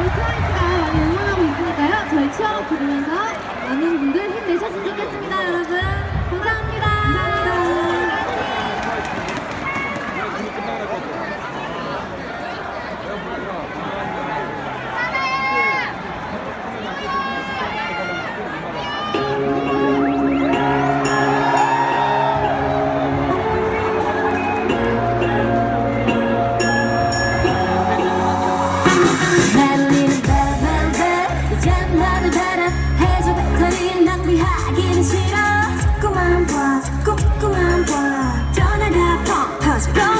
Utah! 꽁꽁한 봐 꽁꽁한 봐. 떠나가 펑 터져.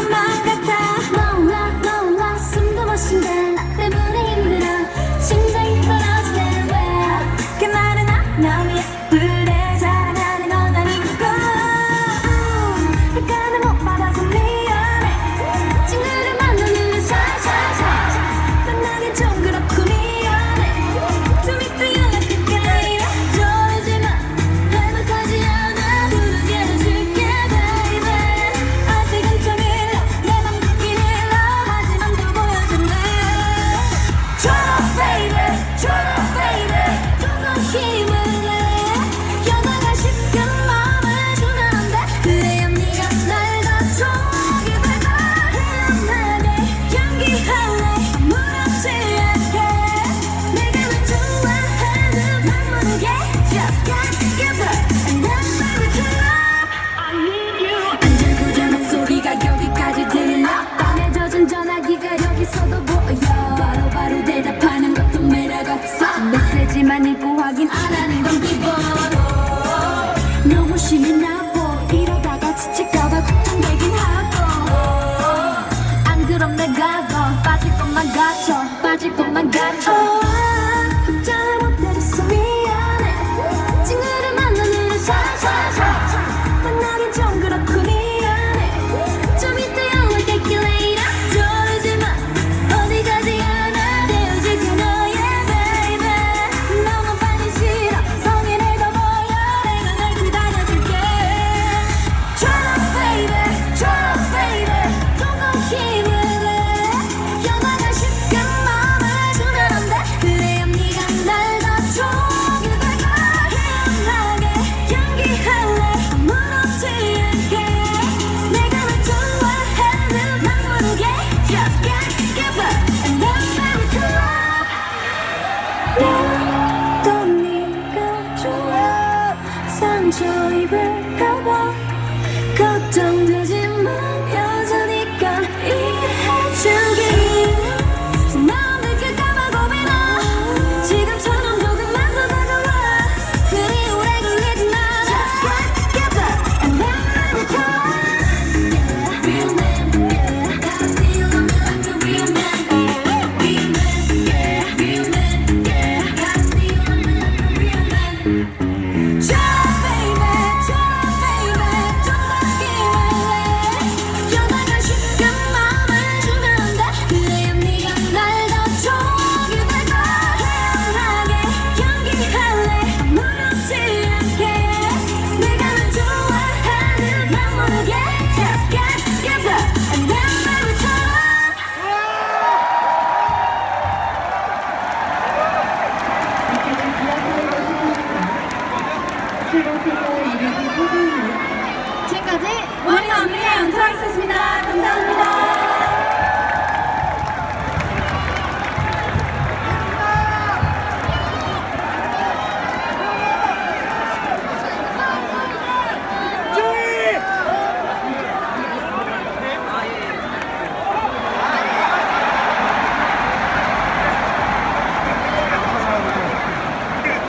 있어도 보여. 바로바로 대답하는 것도 매력 없어. 메시지만 읽고 확인 안 하는 건 기본 너무 심이 나고 이러다가 지칠까봐 걱정되긴 하고. 안 그럼 내가 더 빠질 것만 같아. 빠질 것만 같아. until you recover. Goddamn.